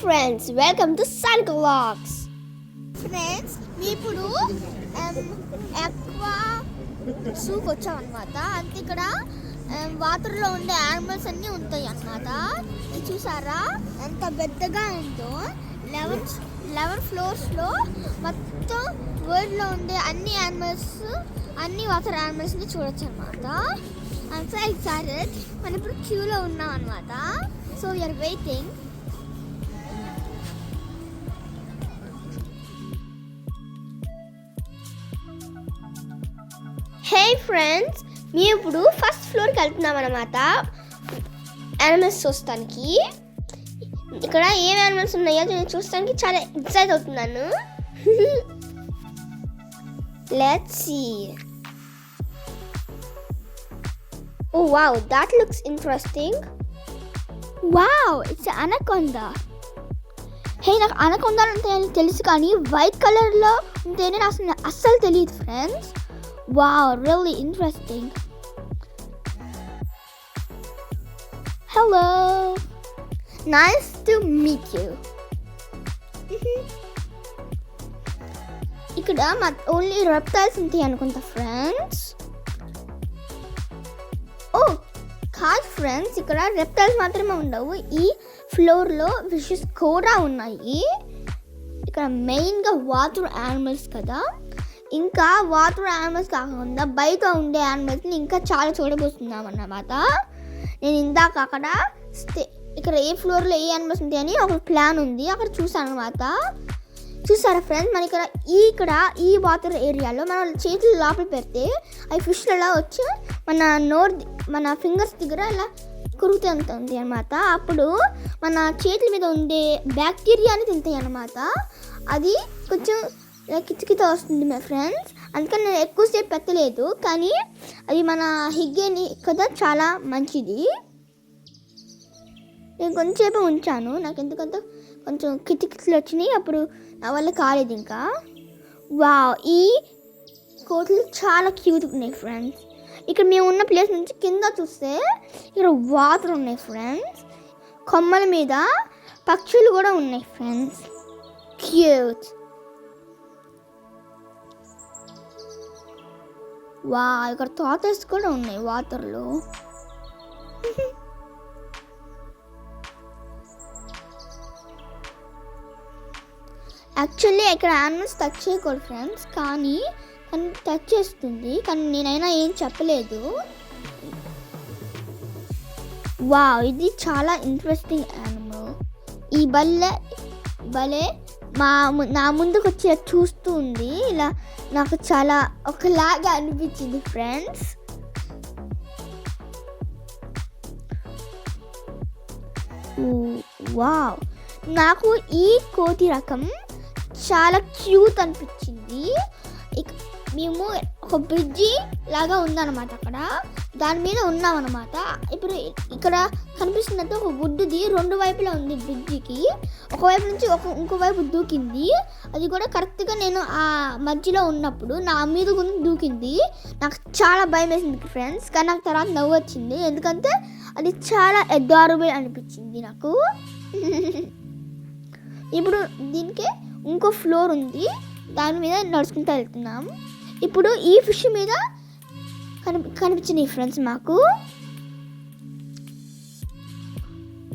Friends welcome to Sun Vlogs friends ఇప్పుడు ఎక్వా సూకి అనమాట అంటే ఇక్కడ వాటర్లో ఉండే యానిమల్స్ అన్నీ ఉంటాయి అన్నమాట ఇది చూసారా? ఎంత పెద్దగా ఉందో. లెవెన్ లెవెన్ ఫ్లోర్స్లో మొత్తం వరల్డ్లో ఉండే అన్ని యానిమల్స్ అన్ని వాటర్ యానిమల్స్ని చూడొచ్చు అనమాట ఐమ్ సో ఎక్సైటెడ్ మనం ఇప్పుడు క్యూలో ఉన్నాం అనమాట so we are waiting hey friends మేము ఇప్పుడు ఫస్ట్ ఫ్లోర్కి వెళ్తున్నాం అనమాట యానిమల్స్ చూస్తానికి. ఇక్కడ ఏం యానిమల్స్ ఉన్నాయో నేను చూస్తానికి చాలా ఎక్సైట్ అవుతున్నాను. Let's see oh wow that looks interesting wow it's anaconda hey నాకు అనకొండ అంటే తెలుసు కానీ వైట్ కలర్లో ఉంటేనే నాకు అసలు అస్సలు తెలియదు friends wow really interesting hello nice to meet you. ఇక్కడ మా ఓన్లీ రెప్టైల్స్ ఉంటాయి అనుకుంటా ఫ్రెండ్స్ ఓ oh, కాదు ఫ్రెండ్స్ ఇక్కడ రెప్టైల్స్ మాత్రమే ఉండవు. ఈ ఫ్లోర్లో విషెస్ కూడా ఉన్నాయి. ఇక్కడ మెయిన్గా వాటర్ యానిమల్స్ కదా. ఇంకా వాటర్ యానిమల్స్ కాకుండా బయట ఉండే యానిమల్స్ని ఇంకా చాలా చూడబోతున్నాం అన్నమాట. నేను ఇందాక అక్కడ స్టే ఇక్కడ ఏ ఫ్లోర్లో ఏ యానిమల్స్ ఉంటాయని ఒక ప్లాన్ ఉంది. అక్కడ చూసాను అనమాట చూసారా ఫ్రెండ్స్ మన ఇక్కడ ఈ ఇక్కడ ఈ వాటర్ ఏరియాలో మనం చేతులు లోపల పెడితే అవి ఫిష్లు అలా వచ్చి మన నోర్ మన ఫింగర్స్ దగ్గర ఇలా కురుగుతుంది అనమాట అప్పుడు మన చేతుల మీద ఉండే బ్యాక్టీరియాని తింటాయి అనమాట అది కొంచెం ఇలా కిచకిత వస్తుంది మై ఫ్రెండ్స్ అందుకని నేను ఎక్కువసేపు పెట్టలేదు. కానీ అది మన హిగ్గేని కదా చాలా మంచిది. నేను కొంచెంసేపు ఉంచాను. నాకు ఎందుకంటే కొంచెం కిచకిచలు వచ్చినాయి. అప్పుడు నా వల్ల కాలేదు ఇంకా. వా ఈ కోట్లు చాలా క్యూట్ ఉన్నాయి ఫ్రెండ్స్ ఇక్కడ మేము ఉన్న ప్లేస్ నుంచి కింద చూస్తే ఇక్కడ వాటర్ ఉన్నాయి ఫ్రెండ్స్ కొమ్మల మీద పక్షులు కూడా ఉన్నాయి ఫ్రెండ్స్ క్యూట్ వా ఇక్కడ టాటర్స్ కూడా ఉన్నాయి వాటర్లో. యాక్చువల్లీ ఇక్కడ యానిమల్స్ టచ్ చేయకూడదు ఫ్రెండ్స్ కానీ కానీ టచ్ చేస్తుంది కానీ నేనైనా ఏం చెప్పలేదు. వా ఇది చాలా ఇంట్రెస్టింగ్ యానిమల్. ఈ బల్లె భలే మా ము- నా ముందుకు వచ్చి చూస్తూ ఉంది. ఇలా నాకు చాలా ఒకలాగా అనిపించింది ఫ్రెండ్స్. వావ్. నాకు ఈ కోతి రకం చాలా క్యూట్ అనిపించింది. మేము ఒక బ్రిడ్జి లాగా ఉందన్నమాట అక్కడ. దాని మీద ఉన్నామన్నమాట. ఇప్పుడు ఇక్కడ కనిపిస్తున్నట్టు ఒక గుడ్డుది రెండు వైపులా ఉంది బ్రిడ్జికి. ఒకవైపు నుంచి ఒక ఇంకోవైపు దూకింది. అది కూడా కరెక్ట్గా నేను ఆ మధ్యలో ఉన్నప్పుడు నా మీద కూడా దూకింది. నాకు చాలా భయం వేసింది ఫ్రెండ్స్ కానీ నాకు తర్వాత నవ్వు వచ్చింది. ఎందుకంటే అది చాలా అడారబుల్ అనిపించింది నాకు. ఇప్పుడు దీనికి ఇంకో ఫ్లోర్ ఉంది. దాని మీద నడుచుకుంటూ వెళ్తున్నాం. ఇప్పుడు ఈ ఫిష్ మీద కనిపి కనిపించినాయి ఫ్రెండ్స్ మాకు.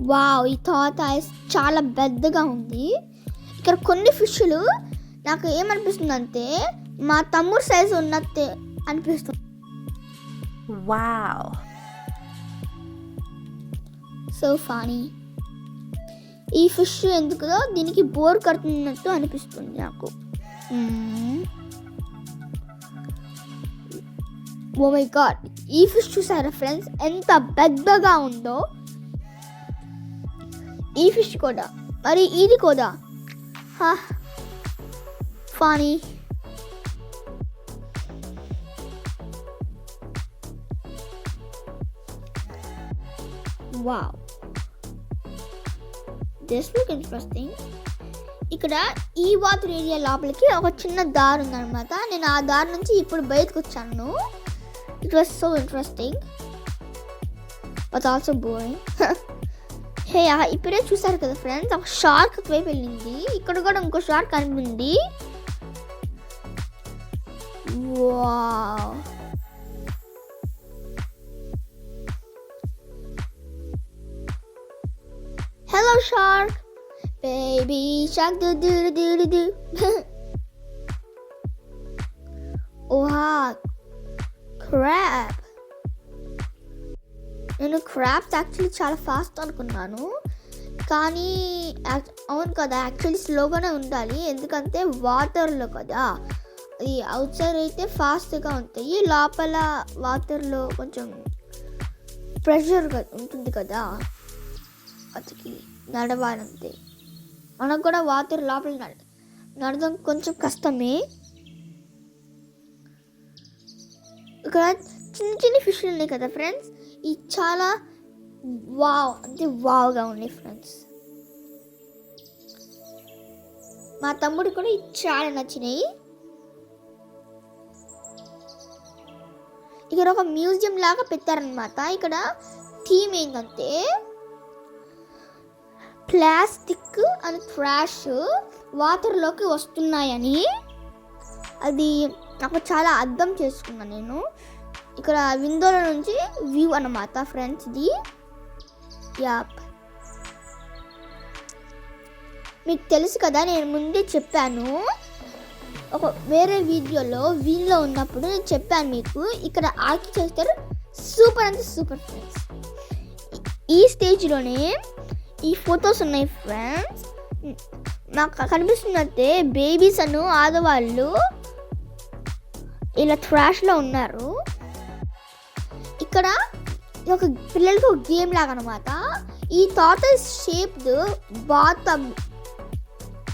వావ్ ఈ థాట్ ఐస్ చాలా పెద్దగా ఉంది. ఇక్కడ కొన్ని ఫిష్లు నాకు ఏమనిపిస్తుంది అంటే మా తమ్ముడు సైజు ఉన్నట్టే అనిపిస్తుంది Wow. సో ఫానీ ఈ ఫిష్ ఎందుకుదో దీనికి బోర్ కడుతున్నట్టు అనిపిస్తుంది నాకు. ఓ మై గాడ్ ఈ ఫిష్ చూసారా ఫ్రెండ్స్ ఎంత పెద్దగా ఉందో. ఈ ఫిష్ కూడా? మరి ఇది కూడా? Funny. Wow. This look interesting ఇక్కడ ఈ వాటర్ ఏరియా లోపలికి ఒక చిన్న దారి ఉందన్నమాట. నేను ఆ దారి నుంచి ఇప్పుడు బయటకు వచ్చాను it was so interesting but also boring hey ah, ఇప్పుడే చూసారు కదా ఫ్రెండ్స్ ఒక షార్క్ వైపు వెళ్ళింది. ఇక్కడ కూడా ఇంకో shark కనిపింది. Wow. Hello shark baby shark do do do do ఓహా నేను క్రాఫ్ట్ యాక్చువల్లీ చాలా ఫాస్ట్ అనుకున్నాను. కానీ అవును కదా యాక్చువల్లీ స్లోగానే ఉండాలి. ఎందుకంటే వాటర్లో కదా. ఈ అవుట్ సైడ్ అయితే ఫాస్ట్గా ఉంటాయి. లోపల వాటర్లో కొంచెం ప్రెషర్ ఉంటుంది కదా. అతికి నడవాలంటే మనకు కూడా వాటర్ లోపల నడ నడడం కొంచెం కష్టమే. ఇక్కడ చిన్న చిన్న ఫిష్లు ఉన్నాయి కదా ఫ్రెండ్స్? ఈ చాలా వావ్ అంటే వావ్గా ఉన్నాయి ఫ్రెండ్స్. మా తమ్ముడు కూడా ఇది చాలా నచ్చినాయి. ఇక్కడ ఒక మ్యూజియం లాగా పెట్టారనమాట ఇక్కడ థీమ్ ఏంటంటే ప్లాస్టిక్ అండ్ ట్రాష్ వాటర్లోకి వస్తున్నాయని. అది నాకు చాలా అర్థం చేసుకున్నాను నేను. ఇక్కడ విండోలో నుంచి వ్యూ అన్నమాట ఫ్రెండ్స్ ఇది యాప్ మీకు తెలుసు కదా నేను ముందే చెప్పాను. ఒక వేరే వీడియోలో వీల్లో ఉన్నప్పుడు నేను చెప్పాను మీకు ఇక్కడ ఆర్కిటెక్చర్ సూపర్ అంటే సూపర్ ఫ్రెండ్స్ ఈ స్టేజ్లోనే ఈ ఫొటోస్ ఉన్నాయి ఫ్రెండ్స్ నాకు కనిపిస్తున్నట్టే బేబీస్ అను ఆడవాళ్ళు ఇలా ట్రాష్లో ఉన్నారు. ఇక్కడ ఒక పిల్లలకి ఒక గేమ్ లాగా అనమాట ఈ టాటల్ షేప్డ్ బాత్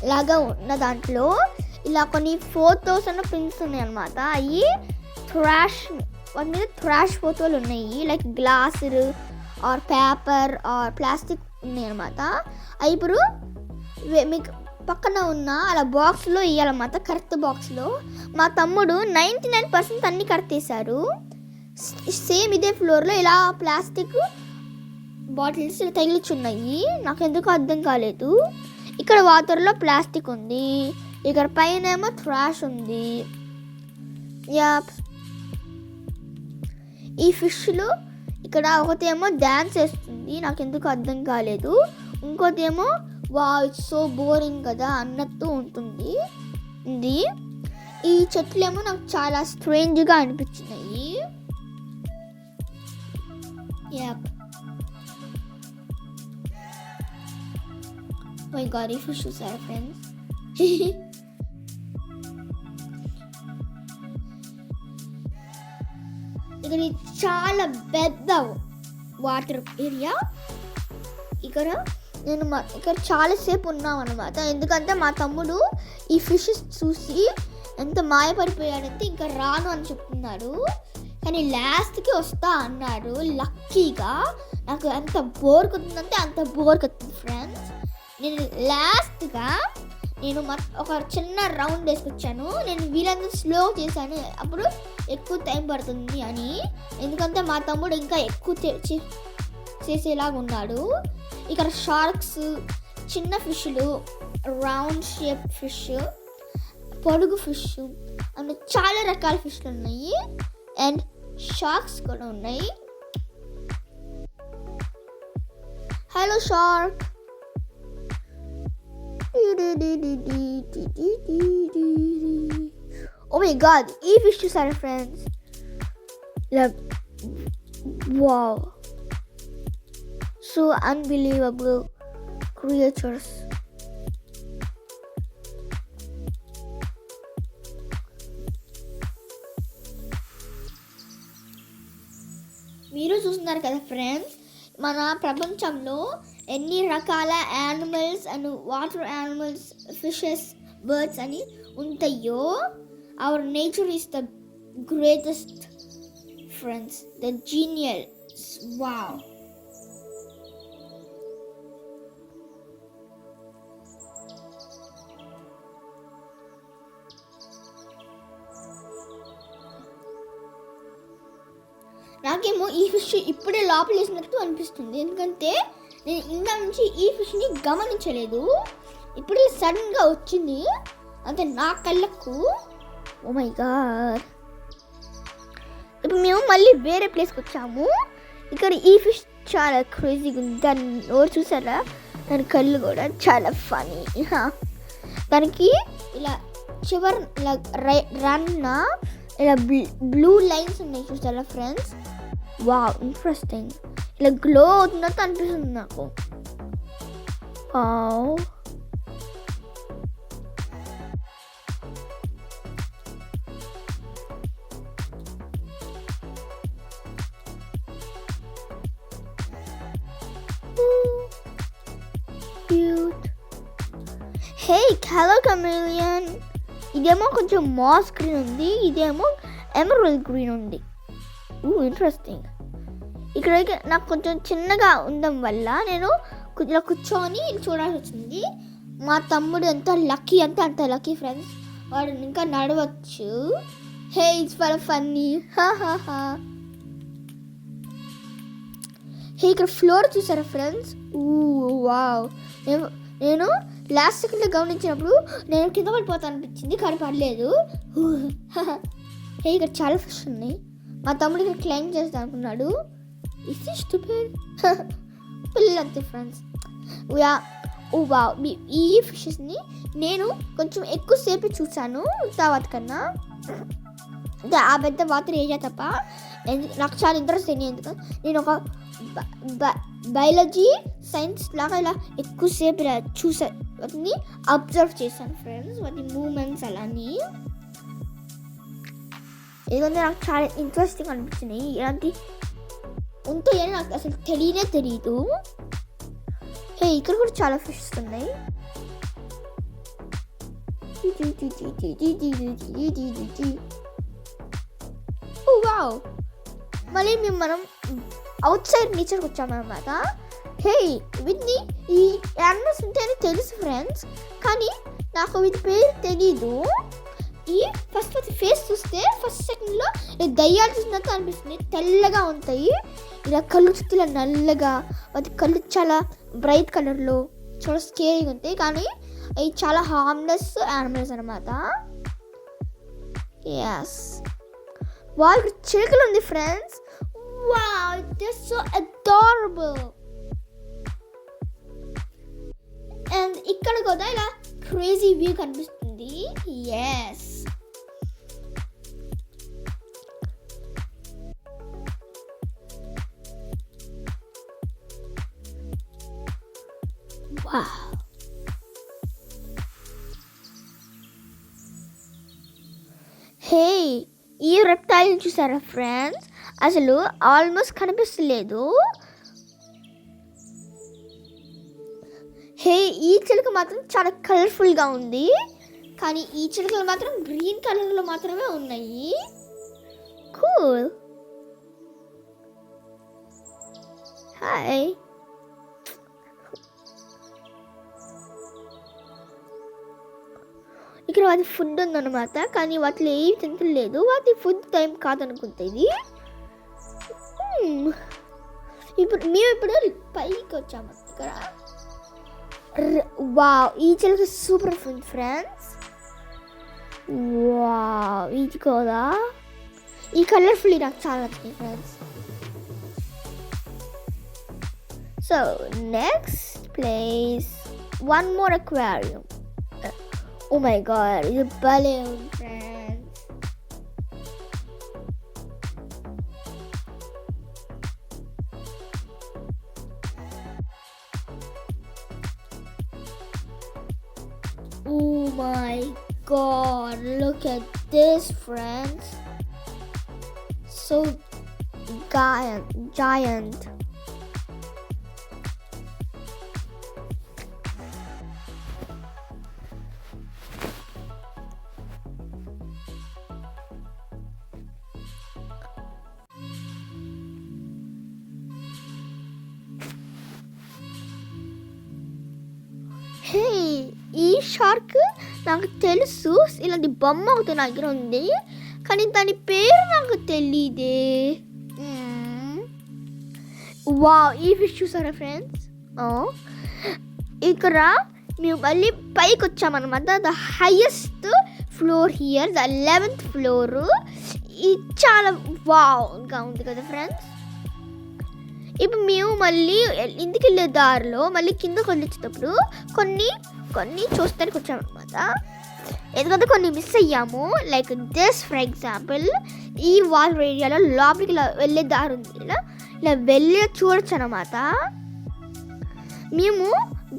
లాగా ఉన్న దాంట్లో ఇలా కొన్ని ఫోటోస్ అన్న ప్రింట్స్ ఉన్నాయి అనమాట అవి థ్రాష్ వాటి మీద థ్రాష్ ఫోటోలు ఉన్నాయి. Like glass or paper or plastic ఉన్నాయి అనమాట అవి ఇప్పుడు మీకు పక్కన ఉన్న అలా బాక్స్లో వేయాలన్నమాట కరెక్ట్ బాక్స్లో మా తమ్ముడు నైంటీ నైన్ పర్సెంట్ అన్ని కరెక్ట్ వేశారు సేమ్ ఇదే ఫ్లోర్లో ఇలా ప్లాస్టిక్ బాటిల్స్ తగిలిచున్నాయి నాకు ఎందుకు అర్థం కాలేదు. ఇక్కడ వాటర్లో ప్లాస్టిక్ ఉంది. ఇక్కడ పైన ఏమో ట్రాష్ ఉంది. యా ఈ ఫిష్లు ఇక్కడ ఒకటేమో డ్యాన్స్ వేస్తుంది. నాకు ఎందుకు అర్థం కాలేదు. ఇంకోటి ఏమో వా ఇట్స్ సో బోరింగ్ కదా అన్నట్టు ఉంటుంది. ఇది ఈ చెట్లేమో నాకు చాలా స్ట్రేంజ్గా అనిపించినాయి. Yep. Oh my god, if we fish our friends ఇక్కడ ఇది చాలా పెద్ద వాటర్ ఏరియా ఇక్కడ నేను మా ఇక్కడ చాలాసేపు ఉన్నాం అనమాట ఎందుకంటే మా తమ్ముడు ఈ ఫిషెస్ చూసి ఎంత మాయపడిపోయాడంటే ఇంకా రాను అని చెప్తున్నాడు కానీ లాస్ట్కి వస్తా అన్నాడు. లక్కీగా. నాకు ఎంత బోర్ కొట్టిందంటే అంత బోర్ కొట్టింది ఫ్రెండ్స్ నేను లాస్ట్గా నేను ఒక చిన్న రౌండ్ వేసుకొచ్చాను. నేను వీళ్ళందరూ స్లో చేశాను. అప్పుడు ఎక్కువ టైం పడుతుంది అని. ఎందుకంటే మా తమ్ముడు ఇంకా ఎక్కువ చే- చే- చేసేలాగా ఉన్నాడు. ఇక్కడ షార్క్స్ చిన్న ఫిష్లు రౌండ్ షేప్ ఫిష్ పొడుగు ఫిష్ అండ్ చాలా రకాల ఫిష్లు ఉన్నాయి. అండ్ షార్క్స్ కూడా ఉన్నాయి hello shark oh my god ఈ ఫిష్ చూసారా friends wow so unbelievable creatures మీరు చూస్తున్నారు కదా ఫ్రెండ్స్ మన ప్రపంచంలో ఎన్ని రకాల animals and water animals fishes birds అని ఉంటాయో our nature is the greatest friends the genius wow నాకేమో ఈ ఫిష్ ఇప్పుడే లోపలేసినట్టు అనిపిస్తుంది. ఎందుకంటే నేను ఇంకా నుంచి ఈ ఫిష్ని గమనించలేదు. ఇప్పుడే సడన్గా వచ్చింది. అంటే నా కళ్ళకు. ఓ మై గాడ్ ఇప్పుడు మేము మళ్ళీ వేరే ప్లేస్కి వచ్చాము. ఇక్కడ ఈ ఫిష్ చాలా క్రేజీగా ఉంది. దాని నోరు చూసారా? దాని కళ్ళు కూడా చాలా ఫనీ దానికి ఇలా చివరి ఇలా రై రన్న ఇలా బ్లూ లైన్స్ ఉన్నాయి చూసారా ఫ్రెండ్స్ వావ్ ఇంట్రెస్టింగ్ ఇలా గ్లో అవుతున్నట్టు అనిపిస్తుంది నాకు wow cute hey colour chameleon ఇదేమో కొంచెం మాస్ గ్రీన్ ఉంది ఇదేమో ఎమరల్ గ్రీన్ ఉంది ఊ ఇంట్రెస్టింగ్ ఇక్కడ నాకు కొంచెం చిన్నగా ఉండడం వల్ల నేను ఇలా కూర్చొని చూడాల్సి వచ్చింది. మా తమ్ముడు ఎంత లక్కీ అంటే అంత లక్కీ ఫ్రెండ్స్ వాడు ఇంకా నడవచ్చు. Hey it's for funny ha hey ఇక్కడ ఫ్లోర్ చూసారా ఫ్రెండ్స్ ఊ వావ్ నేను నేను లాస్ట్ సెకండ్లో గమనించినప్పుడు నేను కింద పడిపోతా అనిపించింది కానీ పడలేదు హే ఇక్కడ చాలా ఫిష్ ఉన్నాయి. మా తమ్ముడికి క్లెయిమ్ క్లైమ్ చేస్తా అనుకున్నాడు. Oh, ఈ ఫిష్ పిల్లలంతే ఫ్రెండ్స్ యా ఓ వావ్ ఈ ఫిషెస్ని నేను కొంచెం ఎక్కువసేపు చూశాను తర్వాత కన్నా. ఆ పెద్ద వాటర్ ఏరియా తప్ప నాకు చాలా ఇంట్రెస్ట్ అయింది ఎందుకు? నేను ఒక బయాలజీ సైన్స్ లాగా ఇలా ఎక్కువసేపు చూసా వాటిని అబ్జర్వ్ చేశాను ఫ్రెండ్స్ వాటి మూమెంట్స్ అలాని. ఏదంటే నాకు చాలా ఇంట్రెస్టింగ్ అనిపించినాయి ఇలాంటి ఉంటాయని నాకు అసలు తెలియనే తెలియదు హే ఇక్కడ కూడా చాలా ఫిషెస్ ఉన్నాయి వావ్ మళ్ళీ మేము మనం అవుట్ సైడ్ నేచర్కి వచ్చామన్నమాట హే వీటిని ఈ యానిమల్స్ ఉంటాయని తెలుసు ఫ్రెండ్స్ కానీ నాకు వీటి పేరు తెలీదు ఈ ఫస్ట్ వాటి ఫేస్ చూస్తే ఫస్ట్ సెకండ్లో దయ్యాలు చూసినట్టు అనిపిస్తుంది. తెల్లగా ఉంటాయి. ఇలా కళ్ళు చుట్టూ నల్లగా వాటి కళ్ళు చాలా బ్రైట్ కలర్లో చాలా స్కేరీగా ఉంటాయి. కానీ అవి చాలా హార్మ్లెస్ యానిమల్స్ అనమాట ఎస్ వాళ్ళకి చిలుకలు ఉంది friends wow this so adorable and ఇక్కడ కూడా ఇలా క్రేజీ వ్యూ కనిపిస్తుంది. Yes Ah. వావ్ హే ఈ రెప్టైల్ చూసారా ఫ్రెండ్స్ అసలు ఆల్మోస్ట్ కనిపిస్తలేదు. హే ఈ చిలుక మాత్రం చాలా కలర్ఫుల్గా ఉంది. కానీ ఈ చిలుకలు మాత్రం గ్రీన్ కలర్లో మాత్రమే ఉన్నాయి. కూల్ హాయ్ ఇక్కడ వాటి ఫుడ్ ఉందన్నమాట. కానీ వాటిలో ఏవి తింటలేదు. వాటి ఫుడ్ టైం కాదనుకుంటా ఇది. ఇప్పుడు మేము ఇప్పుడు పైకి వచ్చాము ఇక్కడ. వావ్. ఈ చిలక సూపర్ ఫుడ్ ఫ్రెండ్స్ వావ్. ఇది కూడా. ఈ కలర్ఫుల్ నాకు చాలా నచ్చింది friends so next place one more aquarium Oh my god, the balloon friends. Oh my god, look at this friends. So giant, giant. ఈ షార్క్ నాకు తెలుసు. ఇలాంటి బొమ్మ ఒకటి నా దగ్గర ఉంది. కానీ దాని పేరు నాకు తెలీదే. Hmm. వా ఈ ఫిష్ చూసారా ఫ్రెండ్స్ oh. ఇక్కడ మేము మళ్ళీ పైకి వచ్చామన్నమాట. The highest floor here the eleventh floor ఇది చాలా వాగా ఉంది కదా ఫ్రెండ్స్ ఇప్పుడు మేము మళ్ళీ ఇంటికి వెళ్ళే దారిలో మళ్ళీ కిందకు వచ్చేటప్పుడు కొన్ని కొన్ని చూస్తానికి వచ్చామన్నమాట ఎందుకంటే కొన్ని మిస్ అయ్యాము. లైక్ దిస్ ఫర్ ఎగ్జాంపుల్ ఈ వాల్ ఏరియాలో లోపలికి ఇలా వెళ్ళే దారి ఉంది ఇలా ఇలా వెళ్ళి చూడొచ్చు అనమాట మేము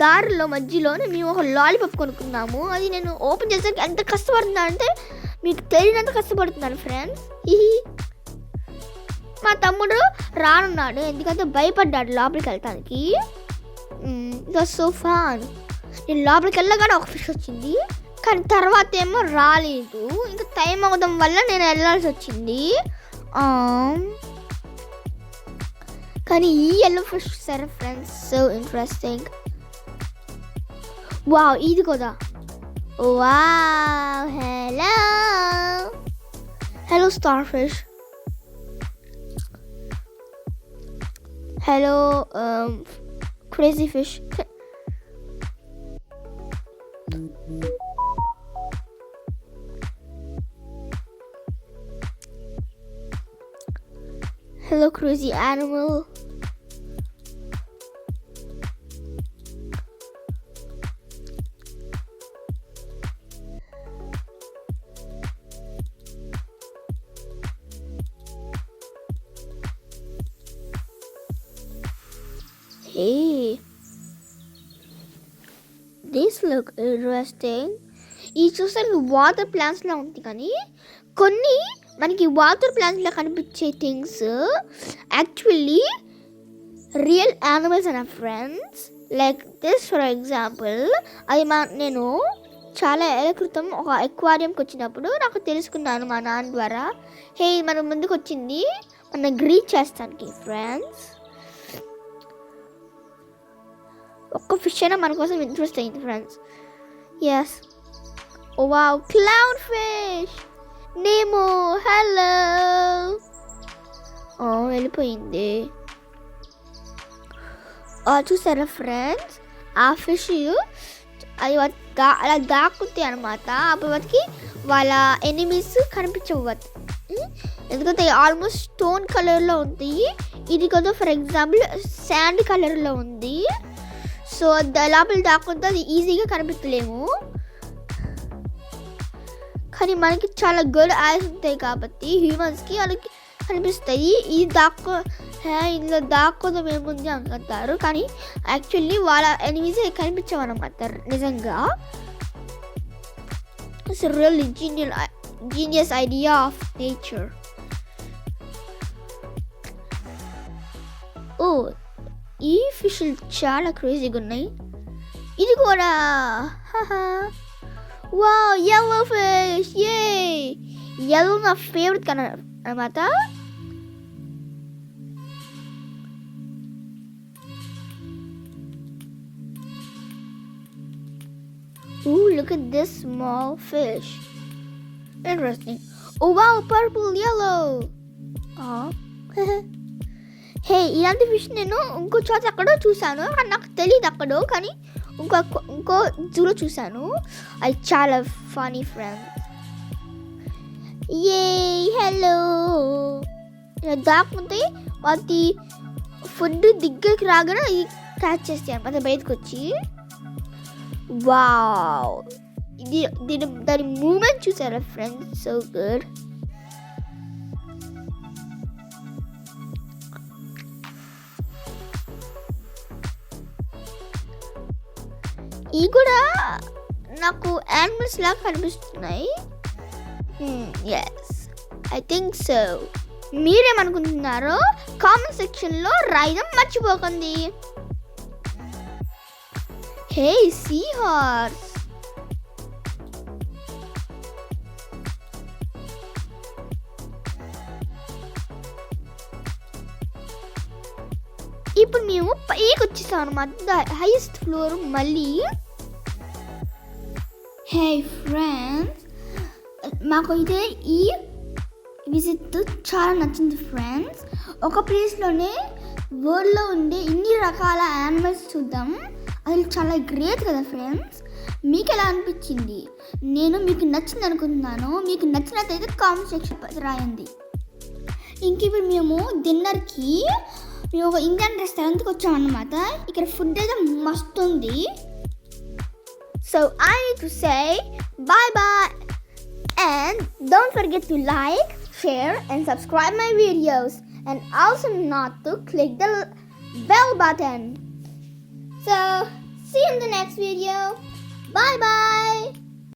దారిలో మధ్యలోనే మేము ఒక లాలీపాప్ కొనుక్కున్నాము. అది నేను ఓపెన్ చేసాక ఎంత కష్టపడుతున్నా అంటే మీకు తెలియనంత కష్టపడుతున్నాను ఫ్రెండ్స్ మా తమ్ముడు రానున్నాడు. ఎందుకంటే భయపడ్డాడు లోపలికి వెళ్ళటానికి. సో ఫాన్ నేను లోపలికి వెళ్ళగానే ఒక ఫిష్ వచ్చింది. కానీ తర్వాత ఏమో రాలేదు. ఇంకా టైం అవడం వల్ల నేను వెళ్ళాల్సి వచ్చింది. కానీ ఈ ఎల్లో ఫిష్ సరే ఫ్రెండ్స్ సో ఇంట్రెస్టింగ్ వావ్ ఇది కదా. Wow hello hello starfish hello crazy fish Hello, crazy animal. Hey, this look interesting. ఈ చూసానికి వాటర్ ప్లాంట్స్లా ఉంది కానీ కొన్ని మనకి వాటర్ ప్లాంట్స్లో కనిపించే థింగ్స్ యాక్చువల్లీ రియల్ యానిమల్స్ అన్న friends. Like this for example అది మా నేను చాలా ఏళ్ళ క్రితం ఒక ఎక్వారియంకి వచ్చినప్పుడు నాకు తెలుసుకున్నాను మా నాన్న ద్వారా. హే మన ముందుకు వచ్చింది మన గ్రీట్ చేస్తానికి ఫ్రెండ్స్. ఒక్క ఫిష్ అయినా మన కోసం ఇంట్రెస్ట్ అయింది friends. Yes wow cloud fish Nemo వెళ్ళిపోయింది. ఆ, చూసారా ఫ్రెండ్స్ ఆ ఫిష్ అది దా- అలా దాక్కుతాయి అనమాట అప్పుడు వాటికి వాళ్ళ ఎనిమీస్ కనిపించవచ్చు ఎందుకంటే ఆల్మోస్ట్ స్టోన్ కలర్లో ఉంది. ఇది కదా ఫర్ ఎగ్జాంపుల్ శాండ్ కలర్లో ఉంది. సో లోపల దాక్కుంటే అది ఈజీగా కనిపించలేము కానీ మనకి చాలా గుడ్ ఐస్ ఉంటాయి కాబట్టి హ్యూమన్స్కి వాళ్ళకి అనిపిస్తాయి ఈ దాక్కో హే, ఇందులో దాక్కోదం ఏముంది అంటారు. కానీ యాక్చువల్లీ వాళ్ళ ఎనిమిస్ కనిపించమన్నమాట నిజంగా. It's real genial genius idea of nature oh ఈ ఫిష్లు చాలా క్రేజీగా ఉన్నాయి. ఇది కూడా వా ఎల్లో ఫిష్ యే ఎల్లో నా ఫేవరెట్ కన అనమాట. Ooh, look at this small fish. Interesting. Oh wow, purple yellow. Ah. హే ఇలాంటి ఫిష్ నేను ఇంకో చోట ఎక్కడో చూశాను నాకు తెలియదు అక్కడో కానీ ఇంకో ఇంకో జూలో చూశాను అది చాలా ఫనీ ఫ్రెండ్ ఏ హలో దాక్కుంటే వాటి ఫుడ్ దగ్గరికి రాగానే అది క్యాచ్ చేస్తాయి అనమాట బయటకు వచ్చి వావ్. ఇది దీని దాని మూమెంట్ చూసారా ఫ్రెండ్స్? So good. ఇవి కూడా నాకు యానిమల్స్ లాగా కనిపిస్తున్నాయి. ఎస్ ఐ థింక్ సో మీరేమనుకుంటున్నారో కామెంట్ సెక్షన్లో రాయడం మర్చిపోకండి. హే సీ ఇప్పుడు మేము పైకి వచ్చేసాం అనమాట హైయెస్ట్ ఫ్లోర్ మళ్ళీ. హే ఫ్రెండ్స్ మాకు అయితే ఈ విజిట్ చాలా నచ్చింది ఫ్రెండ్స్ ఒక ప్లేస్లోనే వరల్డ్లో ఉండే ఇన్ని రకాల యానిమల్స్ చూద్దాం. అది చాలా గ్రేట్ కదా ఫ్రెండ్స్ మీకు ఎలా అనిపించింది? నేను మీకు నచ్చింది అనుకుంటున్నాను మీకు నచ్చినట్లయితే కామెంట్ సెక్షన్ రాయండి. ఇంక ఇప్పుడు మేము డిన్నర్కి మేము ఒక ఇండియన్ రెస్టారెంట్కి వచ్చామన్నమాట ఇక్కడ ఫుడ్ అయితే మస్తు ఉంది. So I need to say bye bye and don't forget to like share and subscribe my videos and also not to click the bell button. So, see you in the next video. Bye bye.